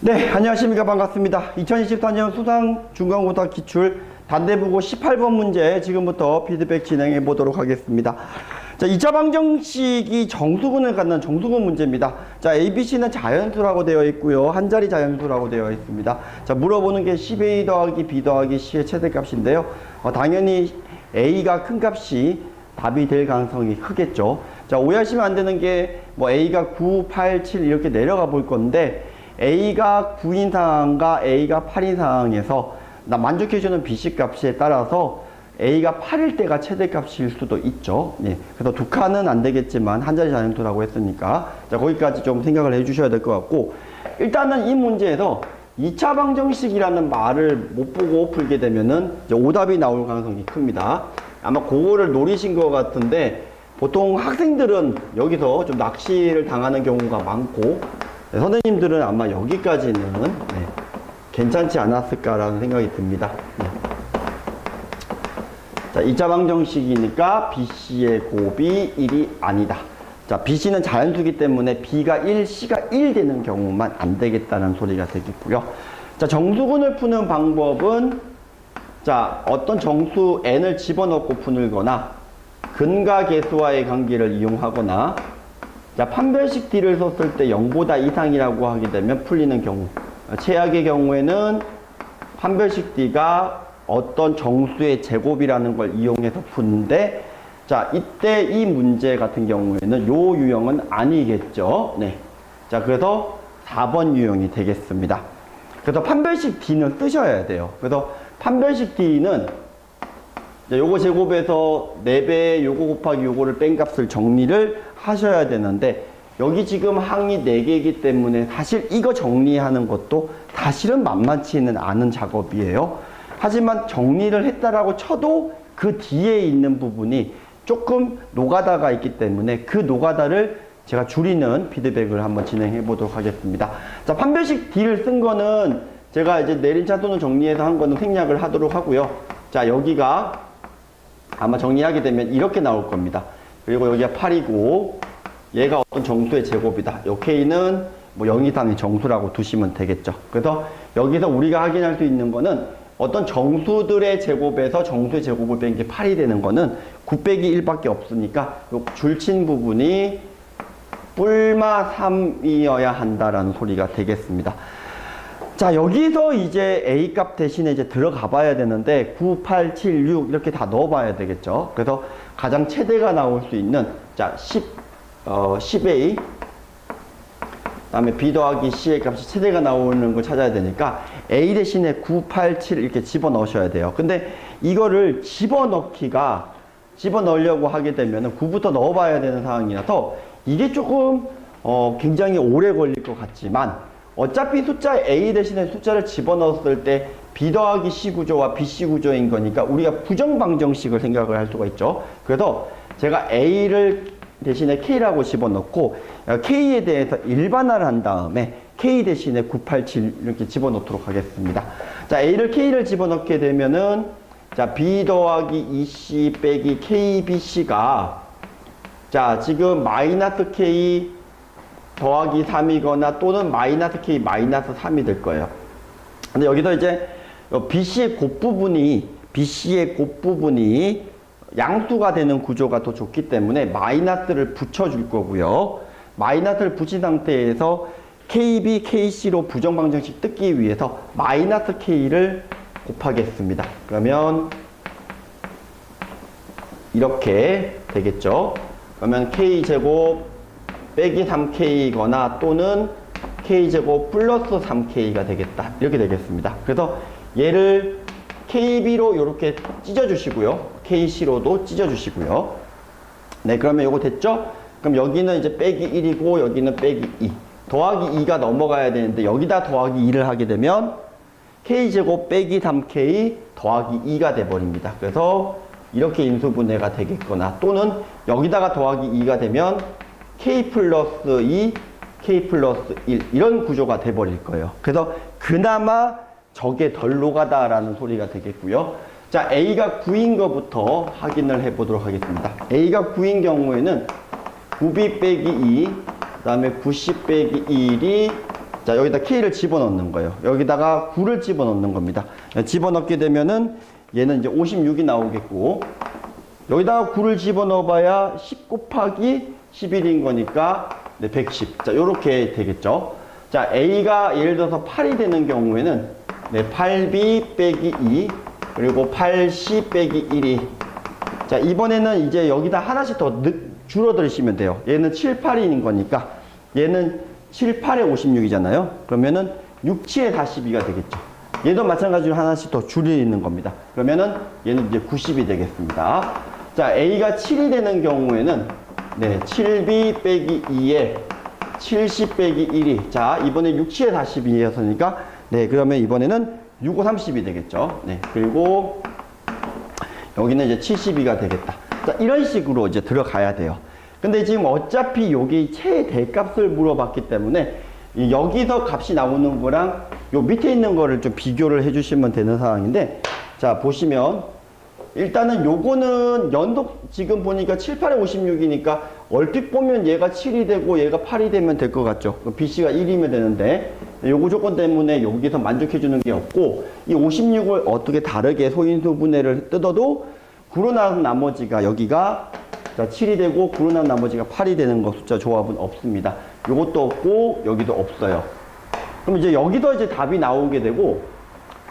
네, 안녕하십니까. 반갑습니다. 2024년 수상 중간고사 기출 단대부고 18번 문제 지금부터 피드백 진행해 보도록 하겠습니다. 자, 2차 방정식이 정수근을 갖는 정수근 문제입니다. 자, ABC는 자연수라고 되어 있고요. 한 자리 자연수라고 되어 있습니다. 자, 물어보는 게 10A 더하기 B 더하기 C의 최대값인데요. 어, 당연히 A가 큰 값이 답이 될 가능성이 크겠죠. 자, 오해하시면 안 되는 게 뭐 A가 9, 8, 7 이렇게 내려가 볼 건데 A가 9인 상황과 A가 8인 상황에서 나 만족해주는 BC 값에 따라서 A가 8일 때가 최대값일 수도 있죠. 예. 그래서 두 칸은 안 되겠지만 한 자리 자연수라고 했으니까 자 거기까지 좀 생각을 해주셔야 될 것 같고 일단은 이 문제에서 2차 방정식이라는 말을 못 보고 풀게 되면은 오답이 나올 가능성이 큽니다. 아마 그거를 노리신 것 같은데 보통 학생들은 여기서 좀 낚시를 당하는 경우가 많고 네, 선생님들은 아마 여기까지는 네, 괜찮지 않았을까라는 생각이 듭니다. 네. 자, 2차 방정식이니까 BC의 곱이 1이 아니다. 자, BC는 자연수기 때문에 B가 1, C가 1 되는 경우만 안 되겠다는 소리가 되겠고요. 자, 정수근을 푸는 방법은 자, 어떤 정수 n을 집어넣고 풀거나 근과 계수와의 관계를 이용하거나 자, 판별식 D를 썼을 때 0보다 이상이라고 하게 되면 풀리는 경우. 최악의 경우에는 판별식 D가 어떤 정수의 제곱이라는 걸 이용해서 푸는데 자, 이때 이 문제 같은 경우에는 요 유형은 아니겠죠. 네. 자, 그래서 4번 유형이 되겠습니다. 그래서 판별식 D는 쓰셔야 돼요. 그래서 판별식 D는 요거 제곱에서 4배 요거 곱하기 요거를 뺀 값을 정리를 하셔야 되는데 여기 지금 항이 4개이기 때문에 사실 이거 정리하는 것도 사실은 만만치는 않은 작업이에요. 하지만 정리를 했다라고 쳐도 그 뒤에 있는 부분이 조금 노가다가 있기 때문에 그 노가다를 제가 줄이는 피드백을 한번 진행해 보도록 하겠습니다. 자, 판별식 D를 쓴 거는 제가 이제 내린 차돈을 정리해서 한 거는 생략을 하도록 하고요. 자, 여기가 아마 정리하게 되면 이렇게 나올 겁니다. 그리고 여기가 8이고 얘가 어떤 정수의 제곱이다. 요 K는 뭐 0 이상의 정수라고 두시면 되겠죠. 그래서 여기서 우리가 확인할 수 있는 거는 어떤 정수들의 제곱에서 정수의 제곱을 뺀 게 8이 되는 거는 9 빼기 1밖에 없으니까 요 줄친 부분이 뿔마 3이어야 한다라는 소리가 되겠습니다. 자, 여기서 이제 A 값 대신에 이제 들어가 봐야 되는데 9, 8, 7, 6 이렇게 다 넣어 봐야 되겠죠. 그래서 가장 최대가 나올 수 있는 자, 10, 어, 10A 그다음에 B 더하기 C의 값이 최대가 나오는 걸 찾아야 되니까 A 대신에 9, 8, 7 이렇게 집어 넣으셔야 돼요. 근데 이거를 집어 넣기가 집어 넣으려고 하게 되면은 9부터 넣어 봐야 되는 상황이라서 이게 조금 어, 굉장히 오래 걸릴 것 같지만 어차피 숫자 A 대신에 숫자를 집어넣었을 때 B 더하기 C 구조와 BC 구조인 거니까 우리가 부정방정식을 생각을 할 수가 있죠. 그래서 제가 A를 대신에 K라고 집어넣고 어, K에 대해서 일반화를 한 다음에 K 대신에 987 이렇게 집어넣도록 하겠습니다. 자, A를 K를 집어넣게 되면은 자, B 더하기 EC 빼기 KBC가 자, 지금 마이너스 K 더하기 3이거나 또는 마이너스 K 마이너스 3이 될 거예요. 근데 여기서 이제 BC의 곱부분이 BC의 곱부분이 양수가 되는 구조가 더 좋기 때문에 마이너스를 붙여줄 거고요. 마이너스를 붙인 상태에서 KB, KC로 부정방정식 뜯기 위해서 마이너스 K를 곱하겠습니다. 그러면 이렇게 되겠죠. 그러면 K제곱 빼기 3K거나 또는 K제곱 플러스 3K가 되겠다. 이렇게 되겠습니다. 그래서 얘를 KB로 이렇게 찢어주시고요. KC로도 찢어주시고요. 네, 그러면 요거 됐죠? 그럼 여기는 이제 빼기 1이고 여기는 빼기 2. 더하기 2가 넘어가야 되는데 여기다 더하기 2를 하게 되면 K제곱 빼기 3K 더하기 2가 돼버립니다. 그래서 이렇게 인수분해가 되겠거나 또는 여기다가 더하기 2가 되면 K 플러스 2, K 플러스 1 이런 구조가 돼버릴 거예요. 그래서 그나마 저게 덜 녹아다라는 소리가 되겠고요. 자, A가 9인 것부터 확인을 해보도록 하겠습니다. A가 9인 경우에는 9B 빼기 2, 그 다음에 90 빼기 1이 자, 여기다 K를 집어넣는 거예요. 여기다가 9를 집어넣는 겁니다. 집어넣게 되면은 얘는 이제 56이 나오겠고, 여기다가 9를 집어넣어 봐야 10 곱하기 11인 거니까 네, 110. 자, 요렇게 되겠죠. 자, A가 예를 들어서 8이 되는 경우에는 네, 8B 빼기 2 그리고 8C 빼기 1이 자, 이번에는 이제 여기다 하나씩 더 늦, 줄어들으시면 돼요. 얘는 7, 8인 거니까 얘는 7, 8에 56이잖아요. 그러면은 6, 7에 42가 되겠죠. 얘도 마찬가지로 하나씩 더 줄이는 겁니다. 그러면은 얘는 이제 90이 되겠습니다. 자, A가 7이 되는 경우에는 네, 7B 빼기 2에 70 빼기 1이 자, 이번에 6, 7에 42였으니까 네, 그러면 이번에는 6, 5, 30이 되겠죠. 네, 그리고 여기는 이제 72가 되겠다. 자, 이런 식으로 이제 들어가야 돼요. 근데 지금 어차피 여기 최대값을 물어봤기 때문에 이 여기서 값이 나오는 거랑 요 밑에 있는 거를 좀 비교를 해주시면 되는 상황인데 자, 보시면 일단은 요거는 연속 지금 보니까 7, 8에 56이니까 얼핏 보면 얘가 7이 되고 얘가 8이 되면 될 것 같죠. BC가 1이면 되는데 요거 조건 때문에 여기서 만족해 주는 게 없고 이 56을 어떻게 다르게 소인수 분해를 뜯어도 9로 나온 나머지가 여기가 자, 7이 되고 9로 나온 나머지가 8이 되는 거 숫자 조합은 없습니다. 요것도 없고 여기도 없어요. 그럼 이제 여기서 이제 답이 나오게 되고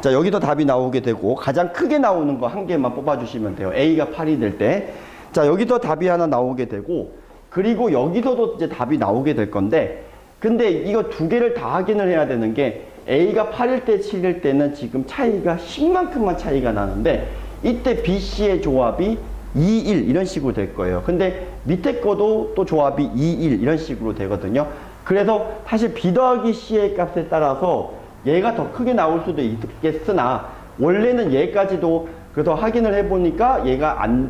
자, 여기도 답이 나오게 되고 가장 크게 나오는 거 한 개만 뽑아 주시면 돼요. A가 8이 될 때. 자, 여기도 답이 하나 나오게 되고 그리고 여기서도 이제 답이 나오게 될 건데 근데 이거 두 개를 다 확인을 해야 되는 게 A가 8일 때 7일 때는 지금 차이가 10만큼만 차이가 나는데 이때 BC의 조합이 2, 1 이런 식으로 될 거예요. 근데 밑에 거도 또 조합이 2, 1 이런 식으로 되거든요. 그래서 사실 B 더하기 C의 값에 따라서 얘가 더 크게 나올 수도 있겠으나 원래는 얘까지도 그래서 확인을 해보니까 얘가 안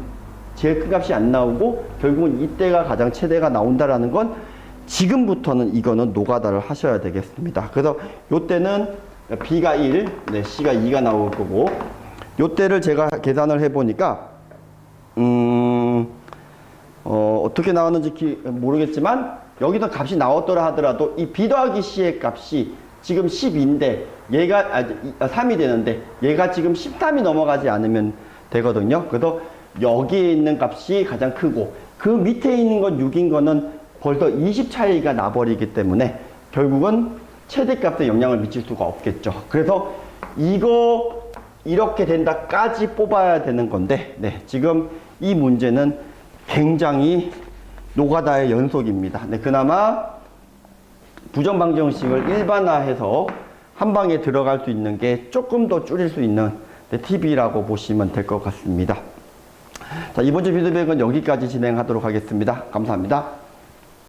제일 큰 값이 안 나오고 결국은 이때가 가장 최대가 나온다라는 건 지금부터는 이거는 노가다를 하셔야 되겠습니다. 그래서 요때는 B가 1, 네, C가 2가 나올 거고 요때를 제가 계산을 해보니까 음, 어, 어떻게 나왔는지 기- 모르겠지만 여기서 값이 나왔더라 하더라도 이 B 더하기 C의 값이 지금 10인데 얘가 아, 이- 아, 3이 되는데 얘가 지금 13이 넘어가지 않으면 되거든요. 그래서 여기에 있는 값이 가장 크고 그 밑에 있는 건 6인 거는 벌써 20 차이가 나버리기 때문에 결국은 최대값에 영향을 미칠 수가 없겠죠. 그래서 이거 이렇게 된다까지 뽑아야 되는 건데, 네, 지금 이 문제는 굉장히 노가다의 연속입니다. 네, 그나마 부정방정식을 일반화해서 한 방에 들어갈 수 있는 게 조금 더 줄일 수 있는 네, 팁이라고 보시면 될 것 같습니다. 자, 이번 주 피드백은 여기까지 진행하도록 하겠습니다. 감사합니다.